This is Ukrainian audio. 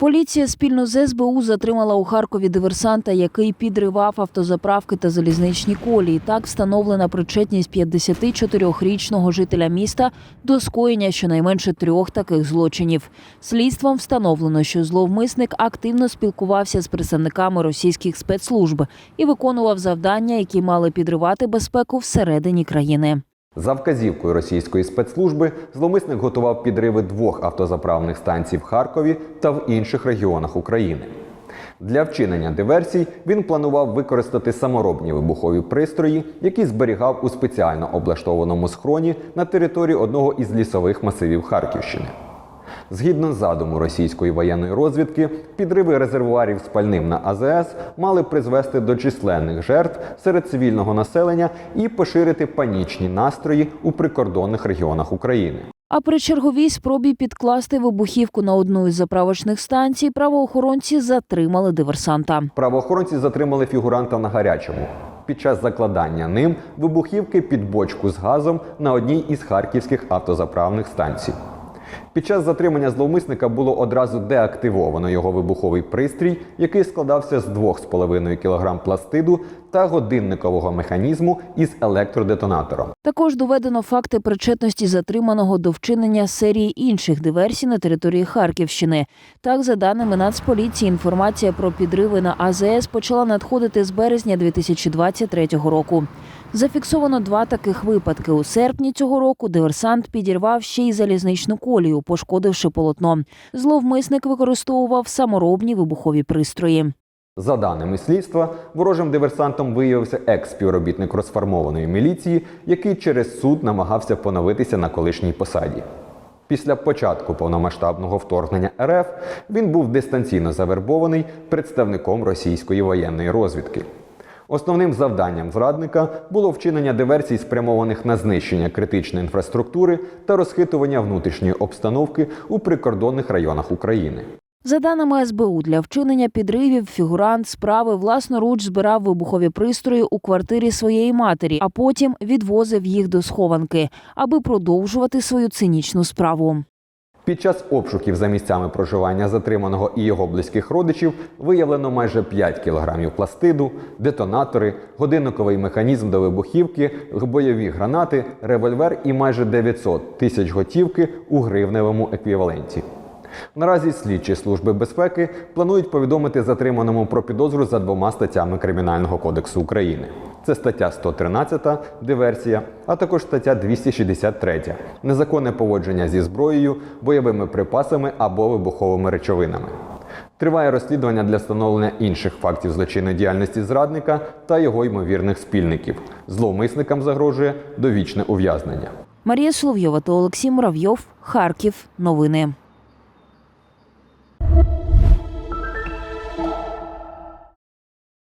Поліція спільно з СБУ затримала у Харкові диверсанта, який підривав автозаправки та залізничні колії. Так встановлена причетність 54-річного жителя міста до скоєння щонайменше трьох таких злочинів. Слідством встановлено, що зловмисник активно спілкувався з представниками російських спецслужб і виконував завдання, які мали підривати безпеку всередині країни. За вказівкою російської спецслужби зловмисник готував підриви двох автозаправних станцій в Харкові та в інших регіонах України. Для вчинення диверсій він планував використати саморобні вибухові пристрої, які зберігав у спеціально облаштованому схроні на території одного із лісових масивів Харківщини. Згідно задуму російської воєнної розвідки, підриви резервуарів з пальним на АЗС мали призвести до численних жертв серед цивільного населення і поширити панічні настрої у прикордонних регіонах України. А при черговій спробі підкласти вибухівку на одну із заправочних станцій правоохоронці затримали диверсанта. Правоохоронці затримали фігуранта на гарячому під час закладання ним вибухівки під бочку з газом на одній із харківських автозаправних станцій. Під час затримання зловмисника було одразу деактивовано його вибуховий пристрій, який складався з 2,5 кг пластиду та годинникового механізму із електродетонатором. Також доведено факти причетності затриманого до вчинення серії інших диверсій на території Харківщини. Так, за даними Нацполіції, інформація про підриви на АЗС почала надходити з березня 2023 року. Зафіксовано два таких випадки. У серпні цього року диверсант підірвав ще й залізничну колію, пошкодивши полотно. Зловмисник використовував саморобні вибухові пристрої. За даними слідства, ворожим диверсантом виявився екс-співробітник розформованої міліції, який через суд намагався поновитися на колишній посаді. Після початку повномасштабного вторгнення РФ він був дистанційно завербований представником російської воєнної розвідки. Основним завданням зрадника було вчинення диверсій, спрямованих на знищення критичної інфраструктури та розхитування внутрішньої обстановки у прикордонних районах України. За даними СБУ, для вчинення підривів фігурант справи власноруч збирав вибухові пристрої у квартирі своєї матері, а потім відвозив їх до схованки, аби продовжувати свою цинічну справу. Під час обшуків за місцями проживання затриманого і його близьких родичів виявлено майже 5 кілограмів пластиду, детонатори, годинниковий механізм до вибухівки, бойові гранати, револьвер і майже 900 тисяч готівки у гривневому еквіваленті. Наразі слідчі служби безпеки планують повідомити затриманому про підозру за двома статтями Кримінального кодексу України. Це стаття 113 диверсія, а також стаття 263 незаконне поводження зі зброєю, бойовими припасами або вибуховими речовинами. Триває розслідування для встановлення інших фактів злочинної діяльності зрадника та його ймовірних спільників. Зловмисникам загрожує довічне ув'язнення. Марія Соловйова та Олексій Муравйов. Харків. Новини.